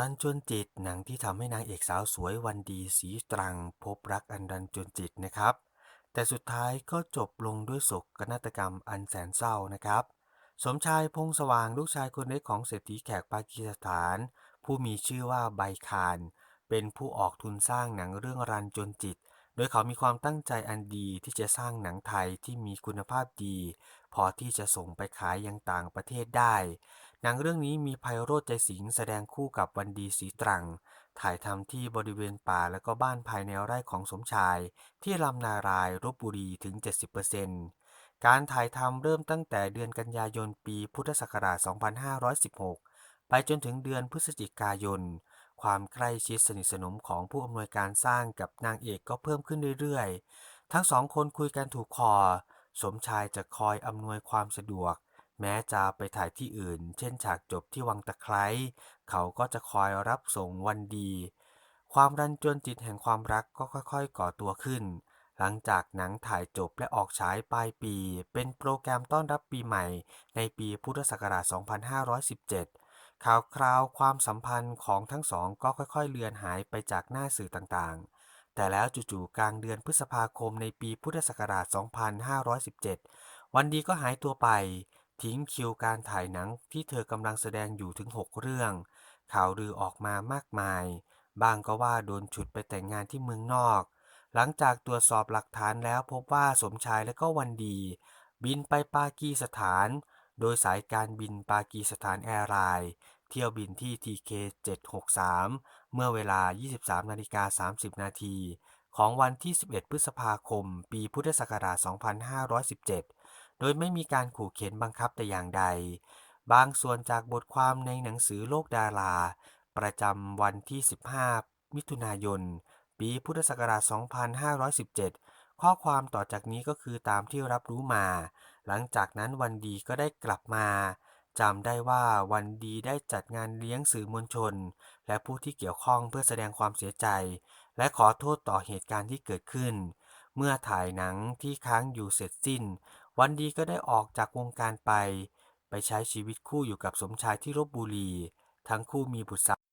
รันจวนจิตหนังที่ทำให้นางเอกสาวสวยวันดีสีตรัง พบรักอันรันจวนจิตนะครับ แต่สุดท้ายก็จบลงด้วยโศกนาฏกรรมอันแสนเศร้านะครับ สมชายพงษ์สว่างลูกชายคนเล็กของเศรษฐีแขกปากีสถาน ผู้มีชื่อว่าไบคานเป็นผู้ออกทุนสร้างหนังเรื่องรันจวนจิต โดยเขามีความตั้งใจอันดีที่จะสร้างหนังไทยที่มีคุณภาพดี พอที่จะส่งไปขายยังต่างประเทศได้ หนังเรื่องนี้มีไพโรจน์ใจสิงห์แสดงคู่กับวันดีสีตรัง ถ่ายทำที่บริเวณป่าและก็บ้านภายในไร่ของสมชาย ที่ลำนารายรบบุรีถึง 70%การถ่ายทำเริ่มตั้งแต่เดือนกันยายนปีพุทธศักราช 2516 ไปจนถึงเดือนพฤศจิกายน ความใกล้ชิดสนิทสนมของผู้อำนวยการสร้างกับนางเอกก็เพิ่มขึ้นเรื่อยๆ ทั้งสองคนคุยกันถูกคอ สมชายจะคอยอำนวยความสะดวก แม้จะไปถ่ายที่อื่น เช่นฉากจบที่วังตะไคร้เขาก็จะคอยรับส่งวันดี ความรันจวนจิตแห่งความรักก็ค่อยๆ ก่อตัวขึ้น หลังจากหนังถ่ายจบและออกฉายปลายปี เป็นโปรแกรมต้อนรับปีใหม่ ในปีพุทธศักราช 2517 ข่าวคราวความสัมพันธ์ของทั้งสองก็ค่อยๆ เลือนหายไปจากหน้าสื่อต่างๆ แต่แล้วจู่ๆกลางเดือนพฤษภาคมในปีพุทธศักราช 2517 วันดีก็หายตัวไป ทิ้งคิวการถ่ายหนังที่เธอกำลังแสดงอยู่ถึง 6 เรื่อง ข่าวลือออกมามากมาย บางก็ว่าโดนฉุดไปแต่งงานที่เมืองนอก หลังจากตรวจสอบหลักฐานแล้วพบว่าสมชายและก็วันดี บินไปปากีสถาน โดยสายการบินปากีสถานแอร์ไลน์เที่ยวบินที่ TK 763 เมื่อเวลา 23นาฬิกา30 นาทีของวันที่ 11 พฤษภาคม ปีพุทธศักราช 2517 โดยไม่มีการขู่เข็นบังคับแต่อย่างใด บางส่วนจากบทความในหนังสือโลกดารา ประจำวันที่ 15 มิถุนายน ปีพุทธศักราช 2517 ข้อความต่อจากนี้ก็คือตามที่รับรู้มา หลังจากนั้นวันดีก็ได้กลับมาจำได้ว่าวันดีได้จัดงานเลี้ยงสื่อมวลชน และผู้ที่เกี่ยวข้องเพื่อแสดงความเสียใจ และขอโทษต่อเหตุการณ์ที่เกิดขึ้น เมื่อถ่ายหนังที่ค้างอยู่เสร็จสิ้น วันดีก็ได้ออกจากวงการไป ไปใช้ชีวิตคู่อยู่กับสมชายที่ลบบุรี ทั้งคู่มีบุตรสาว